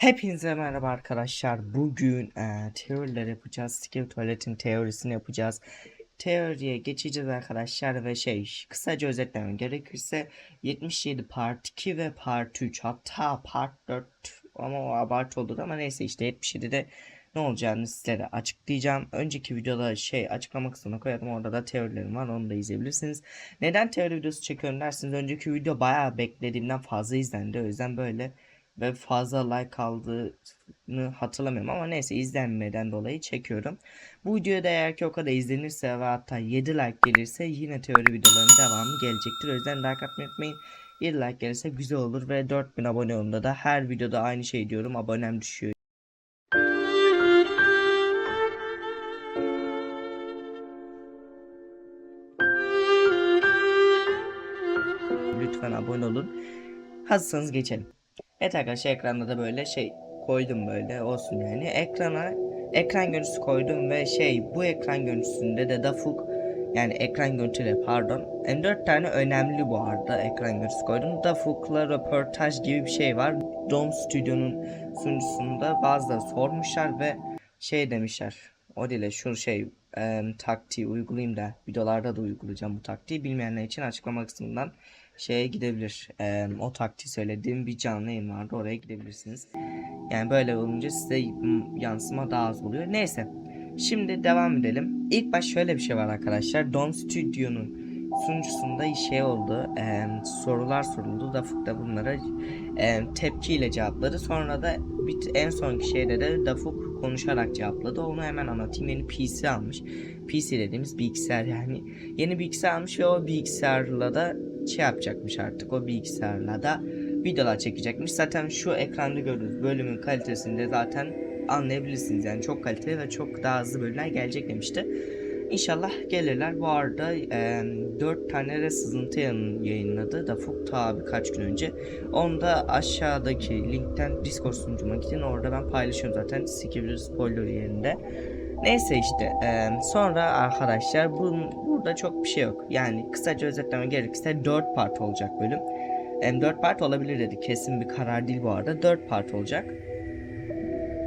Hepinize merhaba arkadaşlar. Bugün e, teoriler yapacağız. Skill Tuvalet'in teorisini yapacağız. Teoriye geçeceğiz arkadaşlar ve şey kısaca özetlemem gerekirse 77 part 2 ve part 3 hatta part 4 ama o abartı oldu ama neyse işte 77'de ne olacağını sizlere açıklayacağım. Önceki videoda şey açıklama kısmına koyarım orada da teorilerim var onu da izleyebilirsiniz. Neden teori videosu çekiyorum dersiniz önceki video bayağı beklediğimden fazla izlendi o yüzden böyle ve fazla like aldığını hatırlamıyorum ama neyse izlenmeden dolayı çekiyorum. Bu videoda eğer ki o kadar izlenirse ve hatta 7 like gelirse yine teori videolarının devamı gelecektir. O yüzden like atmayı unutmayın. 7 like gelirse güzel olur ve 4000 abone olduğunda da her videoda aynı şey diyorum abonem düşüyor. Lütfen abone olun. Hazırsanız geçelim. Evet arkadaşlar ekranda da böyle şey koydum böyle olsun yani. Ekrana ekran görüntüsü koydum ve şey bu ekran görüntüsünde de Dafuk yani ekran görüntüleri pardon. M4 tane önemli bu arada ekran görüntüsü koydum. Dafuk'la röportaj gibi bir şey var. Dom Stüdyo'nun sunucusunda bazıları sormuşlar ve şey demişler. O dile şu şey e, taktiği uygulayayım da videolarda da uygulayacağım bu taktiği. Bilmeyenler için açıklama kısmından şeye gidebilir. Ee, o taktiği söylediğim bir canlı yayın vardı. Oraya gidebilirsiniz. Yani böyle olunca size yansıma daha az oluyor. Neyse. Şimdi devam edelim. İlk baş şöyle bir şey var arkadaşlar. Don Studio'nun sunucusunda şey oldu. e, sorular soruldu. Dafuk da bunlara e, tepkiyle cevapladı. Sonra da en sonki şeyde de Dafuk konuşarak cevapladı. Onu hemen anlatayım. Yeni PC almış. PC dediğimiz bilgisayar yani. Yeni bilgisayar almış ve o bilgisayarla da şey yapacakmış artık o bilgisayarla da videolar çekecekmiş. Zaten şu ekranda gördüğünüz bölümün kalitesinde zaten anlayabilirsiniz. Yani çok kaliteli ve çok daha hızlı bölümler gelecek demişti. İnşallah gelirler. Bu arada e, 4 tane de sızıntı yayınladı Dafuk ta birkaç gün önce. Onu da aşağıdaki linkten Discord sunucuma gidin. Orada ben paylaşıyorum zaten. Skibber spoiler yerinde. Neyse işte e, sonra arkadaşlar bu, burada çok bir şey yok. Yani kısaca özetleme gerekirse 4 part olacak bölüm. E, 4 part olabilir dedi. Kesin bir karar değil bu arada. 4 part olacak.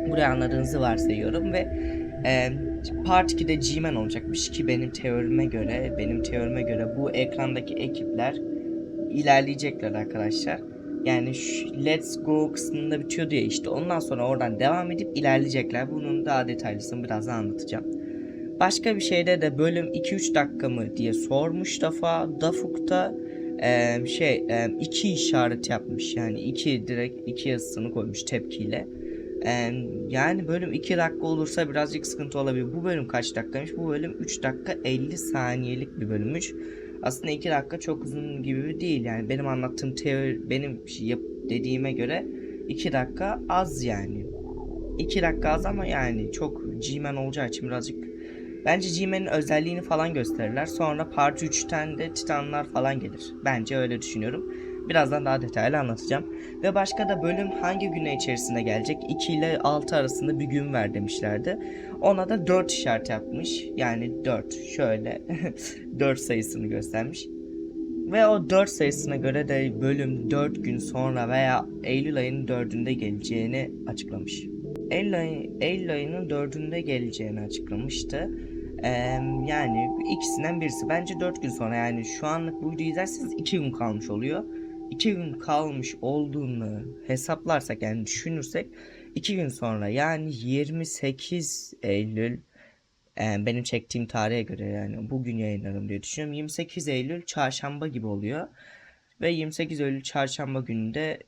Buraya anladığınızı varsayıyorum ve e, part 2'de G-Man olacakmış ki benim teorime göre benim teorime göre bu ekrandaki ekipler ilerleyecekler arkadaşlar. Yani şu Let's Go kısmında bitiyordu ya işte ondan sonra oradan devam edip ilerleyecekler. Bunun daha detaylısını birazdan anlatacağım. Başka bir şeyde de bölüm 2-3 dakika mı diye sormuş defa Dafuk'ta e, şey e, iki işaret yapmış yani iki direkt iki yazısını koymuş tepkiyle. Yani bölüm 2 dakika olursa birazcık sıkıntı olabilir. Bu bölüm kaç dakikaymış? Bu bölüm 3 dakika 50 saniyelik bir bölümmüş. Aslında 2 dakika çok uzun gibi değil yani benim anlattığım teori benim şey yap dediğime göre 2 dakika az yani. 2 dakika az ama yani çok G-Man olacağı için birazcık Bence G-Man'in özelliğini falan gösterirler. Sonra Part 3'ten de Titanlar falan gelir. Bence öyle düşünüyorum. Birazdan daha detaylı anlatacağım. Ve başka da bölüm hangi güne içerisinde gelecek? 2 ile 6 arasında bir gün ver demişlerdi. Ona da 4 işaret yapmış. Yani 4. Şöyle 4 sayısını göstermiş. Ve o 4 sayısına göre de bölüm 4 gün sonra veya Eylül ayının 4'ünde geleceğini açıklamış. Eylül, ayı, Eylül ayının 4'ünde geleceğini açıklamıştı. Ee, yani ikisinden birisi. Bence 4 gün sonra yani şu anlık bu videoyu izlerseniz 2 gün kalmış oluyor. 2 gün kalmış olduğunu hesaplarsak yani düşünürsek 2 gün sonra yani 28 Eylül e, benim çektiğim tarihe göre yani bugün yayınlarım diye düşünüyorum. 28 Eylül çarşamba gibi oluyor. Ve 28 Eylül çarşamba gününde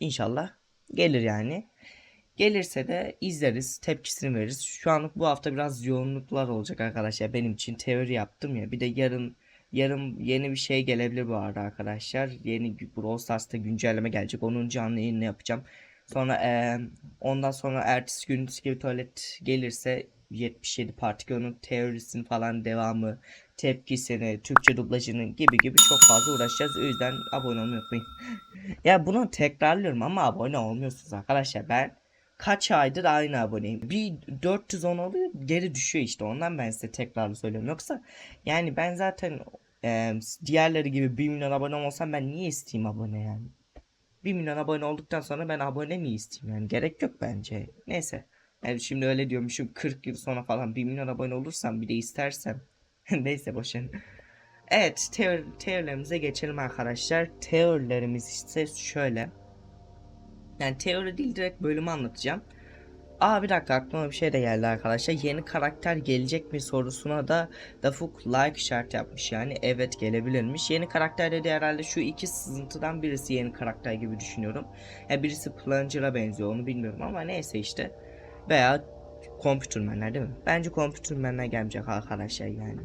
inşallah gelir yani. Gelirse de izleriz, tepkisini veririz. Şu anlık bu hafta biraz yoğunluklar olacak arkadaşlar. Benim için teori yaptım ya. Bir de yarın yarın yeni bir şey gelebilir bu arada arkadaşlar. Yeni Brawl Stars'ta güncelleme gelecek. Onun canlı yayını yapacağım. Sonra e, ondan sonra ertesi gün Skill Tuvalet gelirse 77 Partiklon'un teorisinin falan devamı, tepkisini, Türkçe dublajının gibi gibi çok fazla uğraşacağız. O yüzden abone olmayı unutmayın. ya bunu tekrarlıyorum ama abone olmuyorsunuz arkadaşlar. Ben kaç aydır aynı aboneyim. Bir 410 oluyor geri düşüyor işte ondan ben size tekrarlı söylüyorum. Yoksa yani ben zaten e, diğerleri gibi 1 milyon abone olsam ben niye isteyeyim abone yani. 1 milyon abone olduktan sonra ben abone mi isteyeyim yani gerek yok bence. Neyse. Yani şimdi öyle diyormuşum 40 yıl sonra falan 1 milyon abone olursam bir de istersem. Neyse boşun. Evet teori, teorilerimize geçelim arkadaşlar. Teorilerimiz ise şöyle. Yani teori değil direkt bölümü anlatacağım. Aa bir dakika aklıma bir şey de geldi arkadaşlar. Yeni karakter gelecek mi sorusuna da Dafuk like işareti yapmış yani evet gelebilirmiş. Yeni karakter dedi herhalde şu iki sızıntıdan birisi yeni karakter gibi düşünüyorum. Ya birisi Plunger'a benziyor onu bilmiyorum ama neyse işte. Veya Computerman'ler değil mi? Bence Computerman'ler gelmeyecek arkadaşlar yani.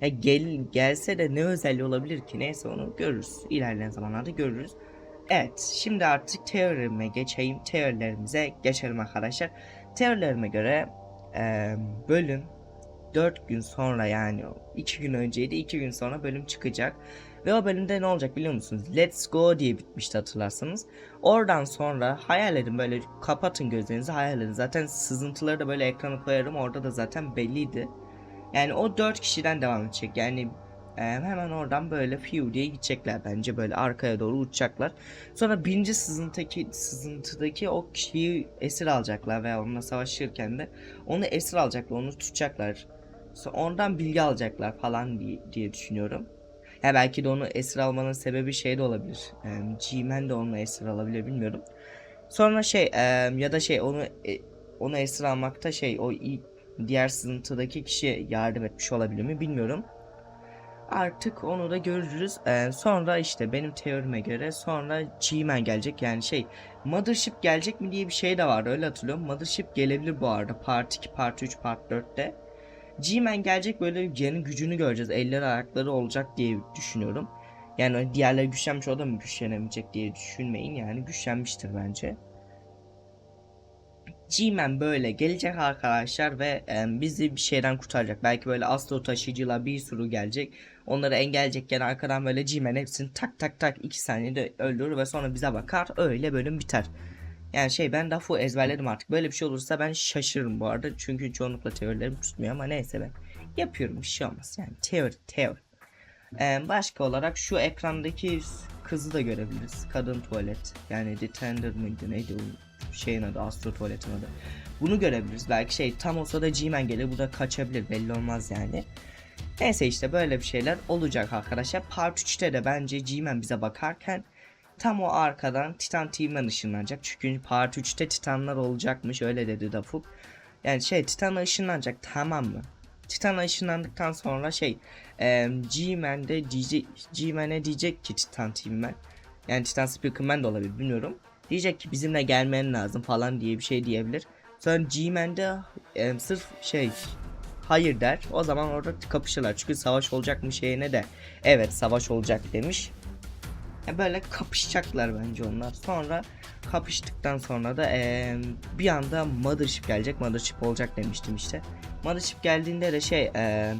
Ya gel, gelse de ne özelliği olabilir ki? Neyse onu görürüz. İlerleyen zamanlarda görürüz. Evet, şimdi artık teorime geçeyim. Teorilerimize geçelim arkadaşlar. Teorilerime göre e, bölüm 4 gün sonra yani 2 gün önceydi. 2 gün sonra bölüm çıkacak. Ve o bölümde ne olacak biliyor musunuz? Let's Go diye bitmişti hatırlarsanız. Oradan sonra hayal edin böyle kapatın gözlerinizi hayal edin. Zaten sızıntıları da böyle ekrana koyarım. Orada da zaten belliydi. Yani o 4 kişiden devam edecek. Yani e, hemen oradan böyle fiu diye gidecekler bence böyle arkaya doğru uçacaklar. Sonra birinci sızıntıdaki, sızıntıdaki o kişiyi esir alacaklar veya onunla savaşırken de onu esir alacaklar, onu tutacaklar. Sonra ondan bilgi alacaklar falan diye, diye düşünüyorum. Ya belki de onu esir almanın sebebi şey de olabilir. E, G-Man de onu esir alabilir bilmiyorum. Sonra şey e, ya da şey onu e, onu esir almakta şey o diğer sızıntıdaki kişiye yardım etmiş olabilir mi bilmiyorum. Artık onu da görürüz. Ee, sonra işte benim teorime göre sonra G-Man gelecek yani şey Mothership gelecek mi diye bir şey de vardı öyle hatırlıyorum. Mothership gelebilir bu arada Part 2, Part 3, Part 4'te. G-Man gelecek böyle yeni gücünü göreceğiz. Elleri ayakları olacak diye düşünüyorum. Yani diğerleri güçlenmiş o da mı güçlenemeyecek diye düşünmeyin yani güçlenmiştir bence. G-Man böyle gelecek arkadaşlar ve e, bizi bir şeyden kurtaracak. Belki böyle astro taşıyıcılar bir sürü gelecek. Onları engelleyecekken arkadan böyle G-Man hepsini tak tak tak 2 saniyede öldürür ve sonra bize bakar. Öyle bölüm biter. Yani şey ben Dafu ezberledim artık. Böyle bir şey olursa ben şaşırırım bu arada. Çünkü çoğunlukla teorilerim tutmuyor ama neyse ben yapıyorum bir şey olmaz. Yani teori teori. Ee, başka olarak şu ekrandaki kızı da görebiliriz. Kadın tuvalet. Yani The Tender mıydı neydi o şeyin adı Astro tuvaletin adı. Bunu görebiliriz. Belki şey tam olsa da G-Man gelir burada kaçabilir belli olmaz yani. Neyse işte böyle bir şeyler olacak arkadaşlar. Part 3'te de bence G-Man bize bakarken tam o arkadan Titan Team'den ışınlanacak. Çünkü Part 3'te Titanlar olacakmış öyle dedi Dafuk. Yani şey Titan'a ışınlanacak tamam mı? Titan'a ışınlandıktan sonra şey e, G-Man de diyecek G-Man'e diyecek ki Titan Team'den yani Titan Speakerman de olabilir bilmiyorum. Diyecek ki bizimle gelmen lazım falan diye bir şey diyebilir. Sonra G-Man de e, sırf şey hayır der. O zaman orada kapışırlar. Çünkü savaş olacak mı şeyine de evet savaş olacak demiş. Ya böyle kapışacaklar bence onlar. Sonra kapıştıktan sonra da e, bir anda Mothership gelecek. Mothership olacak demiştim işte. Mothership geldiğinde de şey e,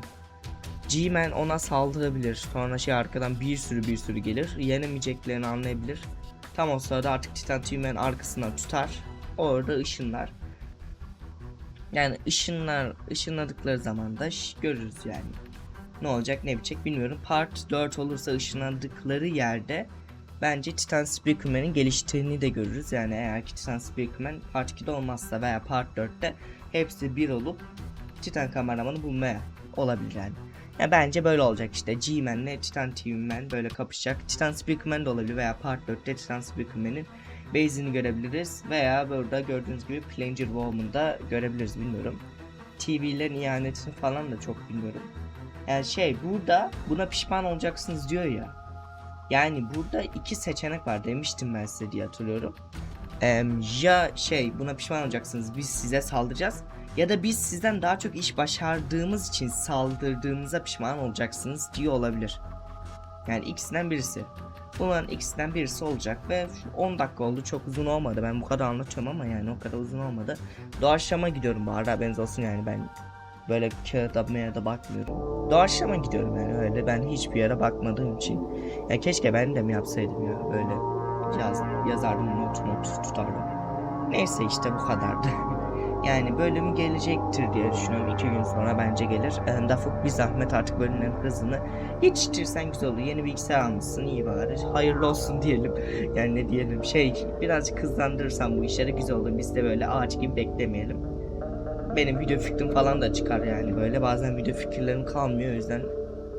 G-Man ona saldırabilir. Sonra şey arkadan bir sürü bir sürü gelir. Yenemeyeceklerini anlayabilir. Tam o sırada artık Titan Tüymen arkasından tutar. Orada ışınlar. Yani ışınlar ışınladıkları zaman da görürüz yani. Ne olacak ne bitecek bilmiyorum. Part 4 olursa ışınladıkları yerde bence Titan Speakerman'in geliştiğini de görürüz. Yani eğer ki Titan Speakerman Part 2'de olmazsa veya Part 4'te hepsi bir olup Titan kameramanı bulmaya olabilir yani. Ya bence böyle olacak işte. G-Man'le Titan TV-Man böyle kapışacak. Titan Speakerman da olabilir veya Part 4'te Titan Speakerman'in base'ini görebiliriz. Veya burada gördüğünüz gibi Planger Woman'da görebiliriz bilmiyorum. TV'lerin ihanetini falan da çok bilmiyorum. Yani şey burada buna pişman olacaksınız diyor ya. Yani burada iki seçenek var demiştim ben size diye hatırlıyorum. Ee, ya şey buna pişman olacaksınız biz size saldıracağız ya da biz sizden daha çok iş başardığımız için saldırdığımıza pişman olacaksınız diyor olabilir. Yani ikisinden birisi. Bunların ikisinden birisi olacak ve 10 dakika oldu çok uzun olmadı. Ben bu kadar anlatıyorum ama yani o kadar uzun olmadı. Doğaçlama gidiyorum bu arada haberiniz olsun yani ben böyle kağıda da bakmıyorum. Doğaçlama gidiyorum yani öyle ben hiçbir yere bakmadığım için. Ya keşke ben de mi yapsaydım ya böyle yaz, yazardım not not tutardım. Neyse işte bu kadardı. Yani bölüm gelecektir diye düşünüyorum. iki gün sonra bence gelir. Ee, Dafuk bir zahmet artık bölümlerin hızını yetiştirsen güzel olur. Yeni bilgisayar almışsın iyi bari. Hayırlı olsun diyelim. Yani ne diyelim şey birazcık hızlandırırsan bu işleri güzel olur. Biz de böyle ağaç gibi beklemeyelim. Benim video fikrim falan da çıkar yani böyle. Bazen video fikirlerim kalmıyor o yüzden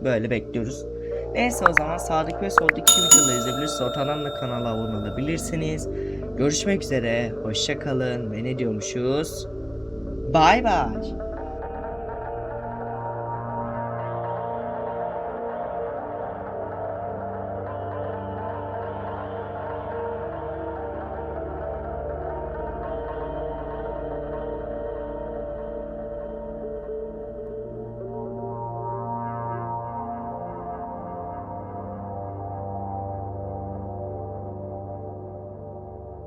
böyle bekliyoruz. Neyse o zaman sağdaki ve soldaki videoları izleyebilirsiniz. Ortadan da kanala abone olabilirsiniz. Görüşmek üzere. Hoşça kalın ve ne diyormuşuz? Bay bay.